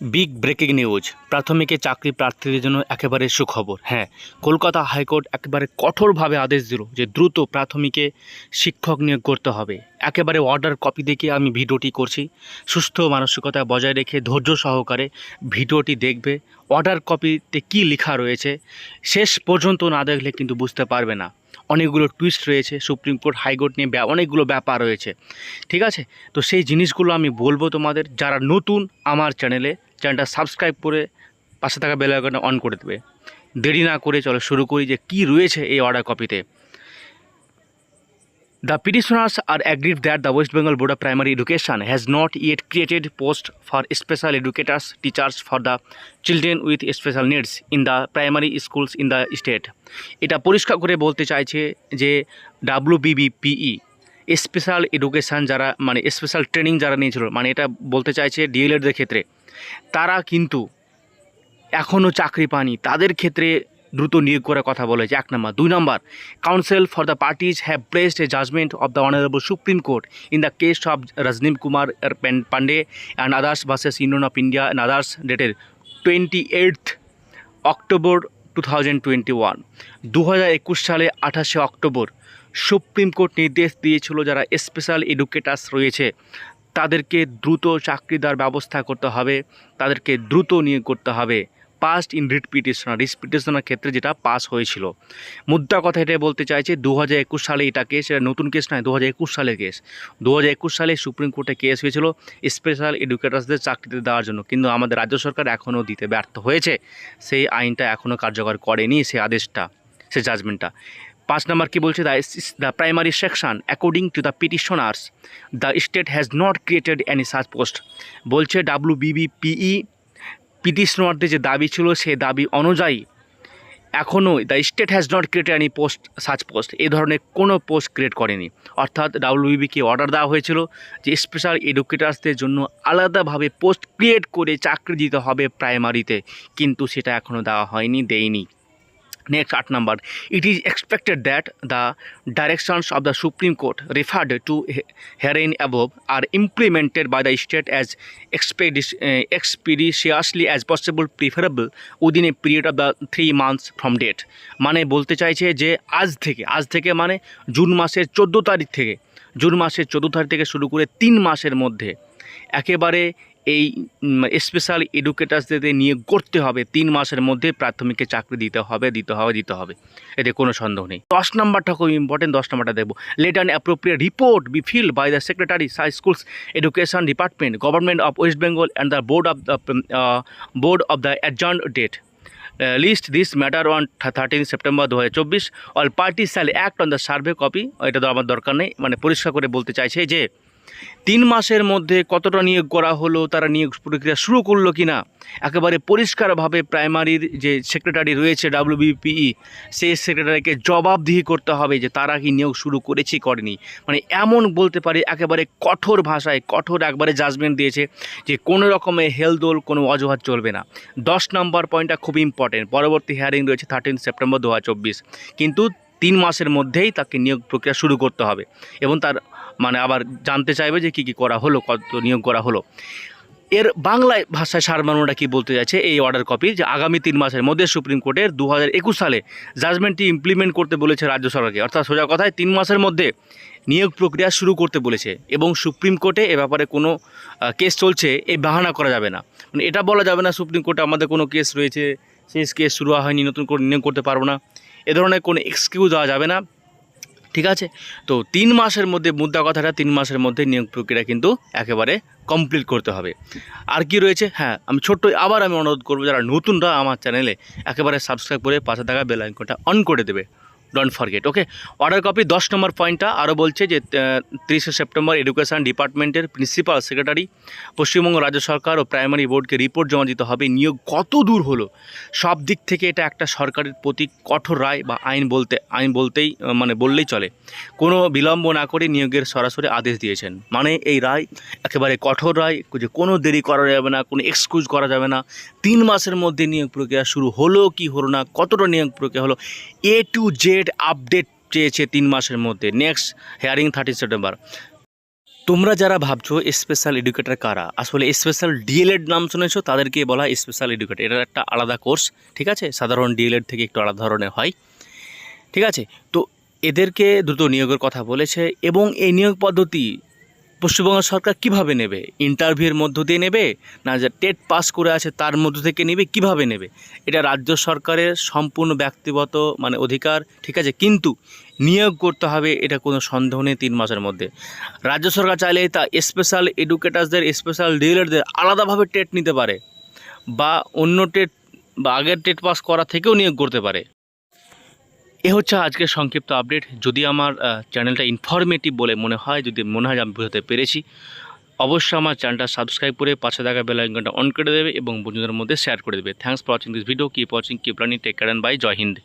Big breaking news, প্রাথমিকে চাকরি প্রার্থীদের জন্য একেবারে সুখবর। হ্যাঁ কলকাতা হাইকোর্ট একেবারে কঠোরভাবে আদেশ দিল যে দ্রুত প্রাথমিকে শিক্ষক নিয়োগ করতে হবে। একেবারে অর্ডার কপি দেখে আমি ভিডিওটি করছি। সুস্থ মানসিকতা বজায় রেখে ধৈর্য সহকারে ভিডিওটি দেখবে। অর্ডার কপিতে কী লেখা রয়েছে, শেষ পর্যন্ত না দেখলে কিন্তু বুঝতে পারবে না। অনেকগুলো টুইস্ট রয়েছে, সুপ্রিম কোর্ট, হাইকোর্ট নিয়ে অনেকগুলো ব্যাপার রয়েছে। ঠিক আছে? তো সেই জিনিসগুলো আমি বলব তোমাদের, যারা নতুন আমার চ্যানেলে চ্যানেলটা সাবস্ক্রাইব করে পাশে থাকা বেল আইকনটা অন করে দেবে। দেরি না করে চলো শুরু করি যে কি রয়েছে এই অর্ডার কপিতে the petitioners are agreed that the West Bengal Board of Primary Education has not yet created post for special educators teachers for the children with special needs in the primary schools in the state এটা পরিষ্কার করে বলতে চাইছে যে W BBPE special education যারা মানে special training যারা নিয়েছিল মানে এটা বলতে চাইছে ডিএলএডদের ক্ষেত্রে। তারা কিন্তু এখনও চাকরি পায়নি। তাদের ক্ষেত্রে দ্রুত নিয়োগ করার কথা বলেছে এক নম্বর। দুই নম্বর counsel for the parties have placed a judgment of the honourable Supreme Court in the case of রজনীম Kumar Pandey and others versus Union of India and others ডেটের twenty eight October two thousand twenty one দু হাজার একুশ সালে আঠাশে October supreme court নির্দেশ দিয়েছিল যারা special educators রয়েছে। তাদেরকে দ্রুত চাকরি দেওয়ার ব্যবস্থা করতে হবে, তাদেরকে দ্রুত নিয়োগ করতে হবে। Passed in writ petitioner petitioner ক্ষেত্রে যেটা পাস হয়েছিল। মুদ্রা কথা এটাই বলতে চাইছে দু হাজার একুশ সালে এটা কেস এটা নতুন কেস নয় দু হাজার একুশ সালের কেস দু হাজার একুশ সালে সুপ্রিম কোর্টে কেস হয়েছিল স্পেশাল এডুকেটার্সদের চাকরিতে দেওয়ার জন্য। কিন্তু আমাদের রাজ্য সরকার এখনও দিতে ব্যর্থ হয়েছে। সেই আইনটা এখনও কার্যকর করেনি, সেই আদেশটা, সেই জাজমেন্টটা পাঁচ নম্বর কি বলছে? The the primary section according to the petitioners the state has not created any such post বলছে ডাব্লিউ বিবিপিই পিটিশনারদের যে দাবি ছিল, সেই দাবি অনুযায়ী এখনও the state has not created any post such post এই ধরনের কোনো পোস্ট ক্রিয়েট করেনি। অর্থাৎ ডাব্লিউবিবিকে অর্ডার দেওয়া হয়েছিল যে স্পেশাল এডুকেটার্সদের জন্য আলাদাভাবে পোস্ট ক্রিয়েট করে চাকরি দিতে হবে প্রাইমারিতে কিন্তু সেটা এখনও দেওয়া হয়নি, দেয়নি। নেক্সট আট number. It is expected that the directions of the Supreme Court referred to herein above are implemented by the state as expeditiously as possible preferable within a period of the three months from date মানে বলতে চাইছে যে আজ থেকে আজ থেকে মানে June মাসের চোদ্দ তারিখ থেকে, জুন মাসের চোদ্দ তারিখ থেকে শুরু করে তিন মাসের মধ্যে একেবারে এই স্পেশাল এডুকেটার্সদের নিয়ে করতে হবে। তিন মাসের মধ্যে প্রাথমিকে চাকরি দিতে হবে দিতে হবে দিতে হবে। এতে কোনো সন্দেহ নেই। দশ নম্বরটা খুব ইম্পর্টেন্ট দশ নম্বরটা দেখব। Let and appropriate report be fill by the secretary Sai schools education department government of West Bengal and the board of the board of the adjourn date list this matter on thirteen September দু হাজার চব্বিশ all party shall act on the server copy এটা তো আমার দরকার নেই। মানে পরিষ্কার করে বলতে চাইছে যে তিন মাসের মধ্যে কতটা নিয়োগ করা হলো, তারা নিয়োগ প্রক্রিয়া শুরু করল কি না একেবারে পরিষ্কারভাবে প্রাইমারির যে সেক্রেটারি রয়েছে ডাব্লিউবিপিই, সেই সেক্রেটারিকে জবাবদিহি করতে হবে যে তারা কি নিয়োগ শুরু করেছে করেনি। মানে এমন বলতে পারি, একেবারে কঠোর ভাষায়, কঠোর একবারে জাজমেন্ট দিয়েছে যে কোনো রকমের হেলদোল, কোনো অজুহাত চলবে না। দশ নম্বর পয়েন্টটা খুব ইম্পর্টেন্ট পরবর্তী হিয়ারিং রয়েছে থার্টিন সেপ্টেম্বর দু হাজার চব্বিশ। কিন্তু তিন মাসের মধ্যেই তাকে নিয়োগ প্রক্রিয়া শুরু করতে হবে এবং তার মানে আবার জানতে চাইবে যে কী কী করা হলো, কত নিয়োগ করা হলো। এর বাংলায় ভাষায় সারমানোটা কি বলতে যাচ্ছে এই অর্ডার কপি যে আগামী তিন মাসের মধ্যে সুপ্রিম কোর্টের দু একুশ সালে জাজমেন্টটি ইমপ্লিমেন্ট করতে বলেছে রাজ্য সরকারকে। অর্থাৎ সোজা কথায় তিন মাসের মধ্যে নিয়োগ প্রক্রিয়া শুরু করতে বলেছে এবং সুপ্রিম কোর্টে এ ব্যাপারে কোনো কেস চলছে এই বাহানা করা যাবে না। মানে এটা বলা যাবে না সুপ্রিম কোর্টে আমাদের কোনো কেস রয়েছে সেই কেস শুরু হয়নি, নতুন করে নিয়োগ করতে পারব না। এ ধরনের কোনো এক্সকিউজ দেওয়া যাবে না, ঠিক আছে? তো তিন মাসের মধ্যে, মুদ্রা কথাটা তিন মাসের মধ্যে নিয়োগ প্রক্রিয়া কিন্তু একেবারে কমপ্লিট করতে হবে। আর কি রয়েছে? হ্যাঁ আমি ছোট্ট আবার আমি অনুরোধ করব, যারা নতুনরা আমার চ্যানেলে একেবারে সাবস্ক্রাইব করে পাশে থাকা বেল আইকনটা অন করে দেবে। Don't forget okay order copy দশ নম্বর পয়েন্টটা আরও বলছে যে তিরিশে সেপ্টেম্বর এডুকেশন ডিপার্টমেন্টের প্রিন্সিপাল সেক্রেটারি পশ্চিমবঙ্গ রাজ্য সরকার ও প্রাইমারি বোর্ডকে রিপোর্ট জমা দিতে হবে। নিয়োগ কত দূর হলো? সব দিক থেকে এটা একটা সরকারের প্রতি কঠোর রায় বা আইন বলতে, আইন বলতেই মানে বললেই চলে। কোনো বিলম্ব না করে নিয়োগের সরাসরি আদেশ দিয়েছেন। মানে এই রায় একেবারে কঠোর রায়, যে কোনো দেরি করা যাবে না, কোনো এক্সকিউজ করা যাবে না। তিন মাসের মধ্যে নিয়োগ প্রক্রিয়া শুরু হলো কি হলো না, কতটা নিয়োগ প্রক্রিয়া হলো এ টু জেড আপডেট চেয়েছে তিন মাসের মধ্যে। নেক্সট হেয়ারিং থার্টি সেপ্টেম্বর তোমরা যারা ভাবছ স্পেশাল এডুকেটার কারা, আসলে স্পেশাল ডিএলএড নাম শুনেছো, তাদেরকে বলা হয় স্পেশাল এডুকেটার এটা একটা আলাদা কোর্স ঠিক আছে? সাধারণ ডিএলএড থেকে একটু আলাদা ধরনের হয়। ঠিক আছে? তো এদেরকে দ্রুত নিয়োগের কথা বলেছে এবং এই নিয়োগ পদ্ধতি পশ্চিমবঙ্গ সরকার কীভাবে নেবে? ইন্টারভিউয়ের মধ্য দিয়ে নেবে? না যে টেট পাস করে আছে তার মধ্য থেকে নেবে? কীভাবে নেবে? এটা রাজ্য সরকারের সম্পূর্ণ ব্যক্তিগত মানে অধিকার, ঠিক আছে? কিন্তু নিয়োগ করতে হবে এটা কোনো সন্দেহ নেই তিন মাসের মধ্যে। রাজ্য সরকার চাইলে তা স্পেশাল এডুকেটার্সদের স্পেশাল ডিলারদের আলাদাভাবে টেট নিতে পারে বা অন্য টেট বা আগের টেট পাস করা থেকেও নিয়োগ করতে পারে। এ হচ্ছে আজকের সংক্ষিপ্ত আপডেট যদি আমার চ্যানেলটা ইনফরমেটিভ বলে মনে হয়, যদি মনে হয় আমি বোঝাতে পেরেছি, অবশ্যই আমার চ্যানেলটা সাবস্ক্রাইব করে পাশে থাকা বেল আইকনটা অন করে দেবে এবং বন্ধুদের মধ্যে শেয়ার করে দেবে। Thanks for watching this video keep watching keep learning take care bye Joy Hind.